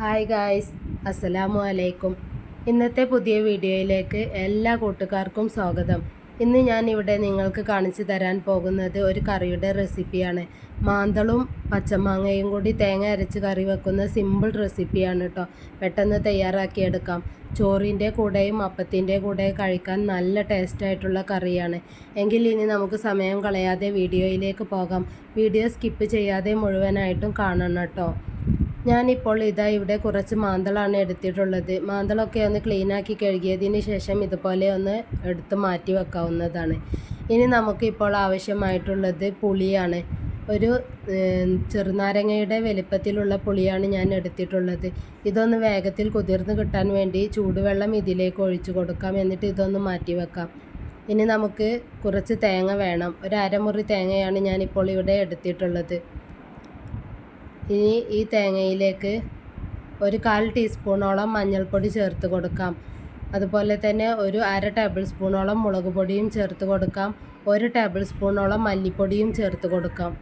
Hi guys അസ്സലാമു അലൈക്കും ഇന്നത്തെ പുതിയ വീഡിയോയിലേക്ക് എല്ലാ കൂട്ടുകാർക്കും സ്വാഗതം. ഇന്ന് ഞാൻ ഇവിടെ നിങ്ങൾക്ക് കാണിച്ചു തരാൻ പോകുന്നത് ഒരു കറിയുടെ റെസിപ്പിയാണ്. മാന്തളും പച്ചമാങ്ങയും കൂടി തേങ്ങ അരച്ച് കറി വെക്കുന്ന സിമ്പിൾ റെസിപ്പിയാണ് കേട്ടോ പെട്ടെന്ന് തയ്യാറാക്കിയെടുക്കാം. ചോറിന്റെ കൂടെയും അപ്പത്തിന്റെ കൂടെ കഴിക്കാൻ നല്ല ടേസ്റ്റായിട്ടുള്ള കറിയാണ്. എങ്കിൽ ഇനി നമുക്ക് സമയം കളയാതെ വീഡിയോയിലേക്ക് പോകാം. വീഡിയോ സ്കിപ്പ് ചെയ്യാതെ മുഴുവനായിട്ടും കാണണം കേട്ടോ ഞാനിപ്പോൾ ഇതാ ഇവിടെ കുറച്ച് മാന്തളാണ് എടുത്തിട്ടുള്ളത്. മാന്തളൊക്കെ ഒന്ന് ക്ലീനാക്കി കഴുകിയതിന് ശേഷം ഇതുപോലെ ഒന്ന് എടുത്ത് മാറ്റി വെക്കാവുന്നതാണ്. ഇനി നമുക്കിപ്പോൾ ആവശ്യമായിട്ടുള്ളത് പുളിയാണ്. ഒരു ചെറുനാരങ്ങയുടെ വലിപ്പത്തിലുള്ള പുളിയാണ് ഞാൻ എടുത്തിട്ടുള്ളത്. ഇതൊന്ന് വേഗത്തിൽ കുതിർന്ന് കിട്ടാൻ വേണ്ടി ചൂടുവെള്ളം ഇതിലേക്ക് ഒഴിച്ചു കൊടുക്കാം. എന്നിട്ട് ഇതൊന്ന് മാറ്റി വെക്കാം. ഇനി നമുക്ക് കുറച്ച് തേങ്ങ വേണം. ഒരു അരമുറി തേങ്ങയാണ് ഞാനിപ്പോൾ ഇവിടെ എടുത്തിട്ടുള്ളത്. ഇനി ഈ തേങ്ങയിലേക്ക് ഒരു കാൽ ടീസ്പൂണോളം മഞ്ഞൾപ്പൊടി ചേർത്ത് കൊടുക്കാം. അതുപോലെ തന്നെ ഒരു അര ടേബിൾ സ്പൂണോളം മുളക് പൊടിയും ചേർത്ത് കൊടുക്കാം. ഒരു ടേബിൾ സ്പൂണോളം മല്ലിപ്പൊടിയും ചേർത്ത് കൊടുക്കാം.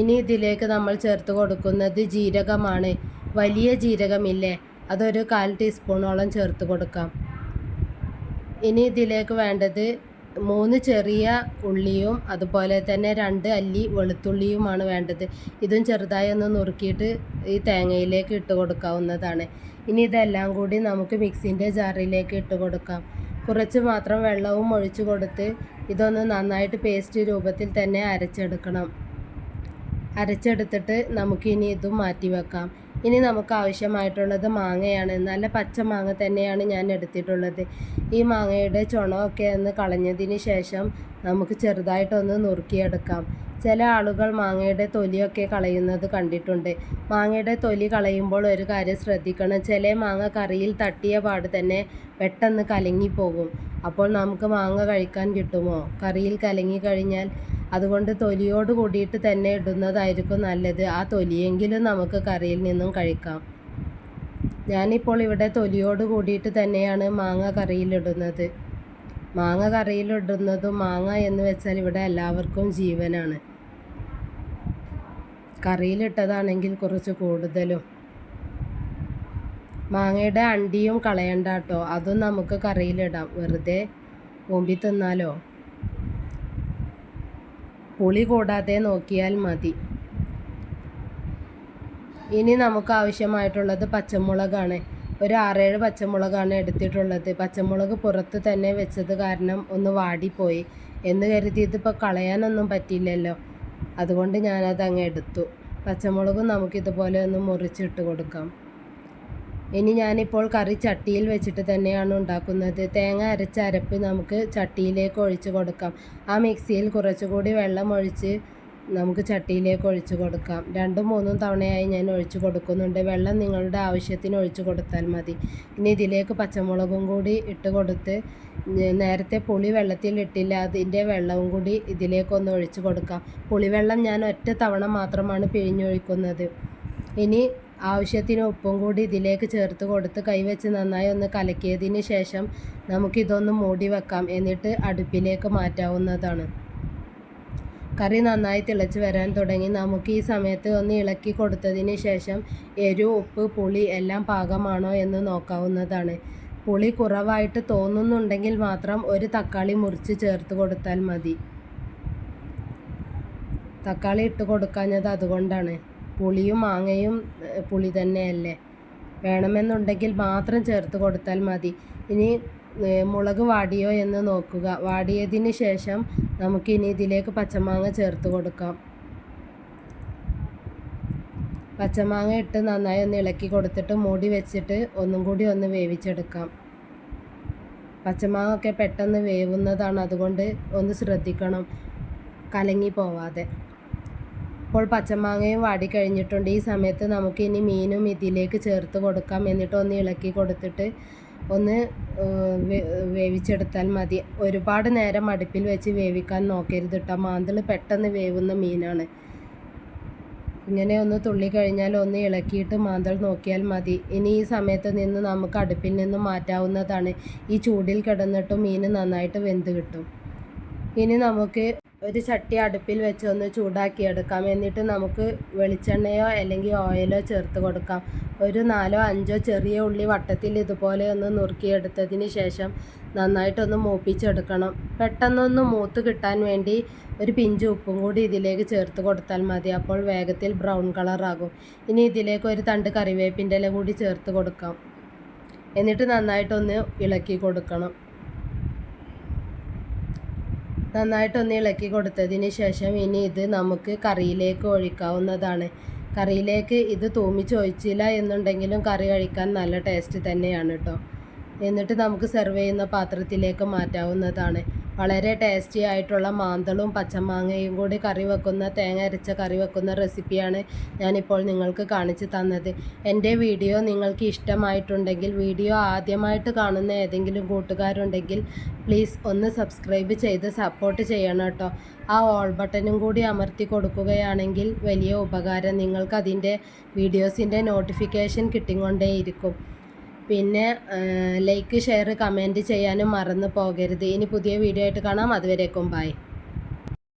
ഇനി ഇതിലേക്ക് നമ്മൾ ചേർത്ത് കൊടുക്കുന്നത് ജീരകമാണ്. വലിയ ജീരകമില്ലേ? അതൊരു കാൽ ടീസ്പൂണോളം ചേർത്ത് കൊടുക്കാം. ഇനി ഇതിലേക്ക് വേണ്ടത് മൂന്ന് ചെറിയ ഉള്ളിയും അതുപോലെ തന്നെ രണ്ട് അല്ലി വെളുത്തുള്ളിയുമാണ് വേണ്ടത്. ഇതും ചെറുതായി ഒന്ന് നുറുക്കിയിട്ട് ഈ തേങ്ങയിലേക്ക് ഇട്ട് കൊടുക്കാവുന്നതാണ്. ഇനി ഇതെല്ലാം കൂടി നമുക്ക് മിക്സിന്റെ ജാറിലേക്ക് ഇട്ട് കൊടുക്കാം. കുറച്ച് മാത്രം വെള്ളവും ഒഴിച്ചു കൊടുത്ത് ഇതൊന്ന് നന്നായിട്ട് പേസ്റ്റ് രൂപത്തിൽ തന്നെ അരച്ചെടുക്കണം. അരച്ചെടുത്തിട്ട് നമുക്കിനി ഇതും മാറ്റി വെക്കാം. ഇനി നമുക്ക് ആവശ്യമായിട്ടുള്ളത് മാങ്ങയാണ്. നല്ല പച്ച മാങ്ങ തന്നെയാണ് ഞാൻ എടുത്തിട്ടുള്ളത്. ഈ മാങ്ങയുടെ ചുണമൊക്കെ ഒന്ന് കളഞ്ഞതിന് ശേഷം നമുക്ക് ചെറുതായിട്ടൊന്ന് നുറുക്കിയെടുക്കാം. ചില ആളുകൾ മാങ്ങയുടെ തൊലിയൊക്കെ കളയുന്നത് കണ്ടിട്ടുണ്ട്. മാങ്ങയുടെ തൊലി കളയുമ്പോൾ ഒരു കാര്യം ശ്രദ്ധിക്കണം. ചില മാങ്ങ കറിയിൽ തട്ടിയ പാട് തന്നെ പെട്ടെന്ന് കലങ്ങിപ്പോകും. അപ്പോൾ നമുക്ക് മാങ്ങ കഴിക്കാൻ കിട്ടുമോ? കറിയിൽ കലങ്ങി കഴിഞ്ഞാൽ അതുകൊണ്ട് തൊലിയോട് കൂടിയിട്ട് തന്നെ ഇടുന്നതായിരിക്കും നല്ലത്. ആ തൊലിയെങ്കിലും നമുക്ക് കറിയിൽ നിന്നും കഴിക്കാം. ഞാനിപ്പോൾ ഇവിടെ തൊലിയോട് കൂടിയിട്ട് തന്നെയാണ് മാങ്ങ കറിയിലിടുന്നത് മാങ്ങ കറിയിലിടുന്നതും മാങ്ങ എന്ന് വെച്ചാൽ ഇവിടെ എല്ലാവർക്കും ജീവനാണ്. കറിയിലിട്ടതാണെങ്കിൽ കുറച്ച് കൂടുതലും. മാങ്ങയുടെ അണ്ടിയും കളയണ്ട കേട്ടോ. അതും നമുക്ക് കറിയിലിടാം വെറുതെ ഓമ്പി തിന്നാലോ? പുളി കൂടാതെ നോക്കിയാൽ മതി. ഇനി നമുക്ക് ആവശ്യമായിട്ടുള്ളത് പച്ചമുളകാണ്. ഒരു ആറേഴ് പച്ചമുളകാണ് എടുത്തിട്ടുള്ളത്. പച്ചമുളക് പുറത്ത് തന്നെ വെച്ചത് കാരണം ഒന്ന് വാടിപ്പോയി. എന്ന് കരുതി ഇതിപ്പോൾ കളയാനൊന്നും പറ്റിയില്ലല്ലോ അതുകൊണ്ട് ഞാനത് അങ്ങ് എടുത്തു. പച്ചമുളകും നമുക്കിതുപോലെ ഒന്ന് മുറിച്ചിട്ട് കൊടുക്കാം. ഇനി ഞാനിപ്പോൾ കറി ചട്ടിയിൽ വെച്ചിട്ട് തന്നെയാണ് ഉണ്ടാക്കുന്നത്. തേങ്ങ അരച്ച അരപ്പ് നമുക്ക് ചട്ടിയിലേക്ക് ഒഴിച്ച് കൊടുക്കാം. ആ മിക്സിയിൽ കുറച്ചുകൂടി വെള്ളം ഒഴിച്ച് നമുക്ക് ചട്ടിയിലേക്ക് ഒഴിച്ചു കൊടുക്കാം. രണ്ടും മൂന്നും തവണയായി ഞാൻ ഒഴിച്ചു കൊടുക്കുന്നുണ്ട്. വെള്ളം നിങ്ങളുടെ ആവശ്യത്തിന് ഒഴിച്ചു കൊടുത്താൽ മതി. ഇനി ഇതിലേക്ക് പച്ചമുളകും കൂടി ഇട്ട് കൊടുത്ത് നേരത്തെ പുളി വെള്ളത്തിൽ ഇട്ടില്ല അതിന്റെ വെള്ളവും കൂടി ഇതിലേക്കൊന്ന് ഒഴിച്ചു കൊടുക്കാം. പുളിവെള്ളം ഞാൻ ഒറ്റ തവണ മാത്രമാണ് പിഴിഞ്ഞൊഴിക്കുന്നത്. ഇനി ആവശ്യത്തിന് ഉപ്പും കൂടി ഇതിലേക്ക് ചേർത്ത് കൊടുത്ത് കൈവച്ച് നന്നായി ഒന്ന് കലക്കിയതിന് ശേഷം നമുക്കിതൊന്ന് മൂടി വെക്കാം. എന്നിട്ട് അടുപ്പിലേക്ക് മാറ്റാവുന്നതാണ്. കറി നന്നായി തിളച്ച് വരാൻ തുടങ്ങി. നമുക്ക് ഈ സമയത്ത് ഒന്ന് ഇളക്കി കൊടുത്തതിന് ശേഷം എരു ഉപ്പ് പുളി എല്ലാം പാകമാണോ എന്ന് നോക്കാവുന്നതാണ്. പുളി കുറവായിട്ട് തോന്നുന്നുണ്ടെങ്കിൽ മാത്രം ഒരു തക്കാളി മുറിച്ച് ചേർത്ത് കൊടുത്താൽ മതി. തക്കാളി ഇട്ട് കൊടുക്കാഞ്ഞത് അതുകൊണ്ടാണ്. പുളിയും മാങ്ങയും പുളി തന്നെയല്ലേ? വേണമെന്നുണ്ടെങ്കിൽ മാത്രം ചേർത്ത് കൊടുത്താൽ മതി. ഇനി മുളക് വാടിയോ എന്ന് നോക്കുക. വാടിയതിന് ശേഷം നമുക്കിനി ഇതിലേക്ക് പച്ചമാങ്ങ ചേർത്ത് കൊടുക്കാം. പച്ചമാങ്ങ ഇട്ട് നന്നായി ഒന്ന് ഇളക്കി കൊടുത്തിട്ട് മൂടി വെച്ചിട്ട് ഒന്നും കൂടി ഒന്ന് വേവിച്ചെടുക്കാം. പച്ചമാങ്ങ ഒക്കെ പെട്ടെന്ന് വേവുന്നതാണ്. അതുകൊണ്ട് ഒന്ന് ശ്രദ്ധിക്കണം. കലങ്ങി പോവാതെ. ഇപ്പോൾ പച്ചമാങ്ങയും വാടി വാടിക്കഴിഞ്ഞിട്ടുണ്ട്. ഈ സമയത്ത് നമുക്ക് ഇനി മീനും ഇതിലേക്ക് ചേർത്ത് കൊടുക്കാം എന്നിട്ട് ഒന്ന് ഇളക്കി കൊടുത്തിട്ട് ഒന്ന് വേവിച്ചെടുത്താൽ മതി. ഒരുപാട് നേരം അടുപ്പിൽ വെച്ച് വേവിക്കാൻ നോക്കരുത് കേട്ടോ മാന്തൾ പെട്ടെന്ന് വേവുന്ന മീനാണ്. ഇങ്ങനെ ഒന്ന് തുള്ളി കഴിഞ്ഞാൽ ഒന്ന് ഇളക്കിയിട്ട് മാന്തൾ നോക്കിയാൽ മതി. ഇനി ഈ സമയത്ത് നിന്ന് നമുക്ക് അടുപ്പിൽ നിന്ന് മാറ്റാവുന്നതാണ്. ഈ ചൂടിൽ കിടന്നിട്ട് മീൻ നന്നായിട്ട് വെന്ത് കിട്ടും. ഇനി നമുക്ക് ഒരു ചട്ടി അടുപ്പിൽ വെച്ച് ഒന്ന് ചൂടാക്കി എടുക്കാം. എന്നിട്ട് നമുക്ക് വെളിച്ചെണ്ണയോ അല്ലെങ്കിൽ ഓയിലോ ചേർത്ത് കൊടുക്കാം. ഒരു നാലോ അഞ്ചോ ചെറിയ ഉള്ളി വട്ടത്തിൽ ഇതുപോലെ ഒന്ന് നുറുക്കിയെടുത്തതിന് ശേഷം നന്നായിട്ടൊന്ന് മൂപ്പിച്ചെടുക്കണം. പെട്ടെന്നൊന്ന് മൂത്ത് കിട്ടാൻ വേണ്ടി ഒരു പിഞ്ച് ഉപ്പും കൂടി ഇതിലേക്ക് ചേർത്ത് കൊടുത്താൽ മതി. അപ്പോൾ വേഗത്തിൽ ബ്രൗൺ കളറാകും ഇനി ഇതിലേക്ക് ഒരു തണ്ട് കറിവേപ്പിന്റെ ഇല കൂടി ചേർത്ത് കൊടുക്കാം. എന്നിട്ട് നന്നായിട്ടൊന്ന് ഇളക്കി കൊടുക്കണം. നന്നായിട്ടൊന്ന് ഇളക്കി കൊടുത്തതിന് ശേഷം ഇനി ഇത് നമുക്ക് കറിയിലേക്ക് ഒഴിക്കാവുന്നതാണ്. കറിയിലേക്ക് ഇത് തൂമിച്ച് ഒഴിച്ചില്ല എന്നുണ്ടെങ്കിലും കറി കഴിക്കാൻ നല്ല ടേസ്റ്റ് തന്നെയാണ് കേട്ടോ എന്നിട്ട് നമുക്ക് സെർവ് ചെയ്യുന്ന പാത്രത്തിലേക്ക് മാറ്റാവുന്നതാണ്. വളരെ ടേസ്റ്റി ആയിട്ടുള്ള മാന്തളും പച്ചമാങ്ങയും കൂടി കറി വെക്കുന്ന തേങ്ങ അരച്ച കറി വെക്കുന്ന റെസിപ്പിയാണ് ഞാനിപ്പോൾ നിങ്ങൾക്ക് കാണിച്ചു തന്നത്. എന്റെ വീഡിയോ നിങ്ങൾക്ക് ഇഷ്ടമായിട്ടുണ്ടെങ്കിൽ വീഡിയോ ആദ്യമായിട്ട് കാണുന്ന ഏതെങ്കിലും കൂട്ടുകാരുണ്ടെങ്കിൽ പ്ലീസ് ഒന്ന് സബ്സ്ക്രൈബ് ചെയ്ത് സപ്പോർട്ട് ചെയ്യണം കേട്ടോ. ആ ഓൾ ബട്ടനും കൂടി അമർത്തി കൊടുക്കുകയാണെങ്കിൽ വലിയ ഉപകാരം നിങ്ങൾക്ക് അതിന്റെ വീഡിയോസിന്റെ നോട്ടിഫിക്കേഷൻ കിട്ടിക്കൊണ്ടേയിരിക്കും. പിന്നെ ലൈക്ക് ഷെയർ കമന്റ് ചെയ്യാനും മറന്നു പോകരുത്. ഇനി പുതിയ വീഡിയോ ആയിട്ട് കാണാം. അതുവരേക്കും ബൈ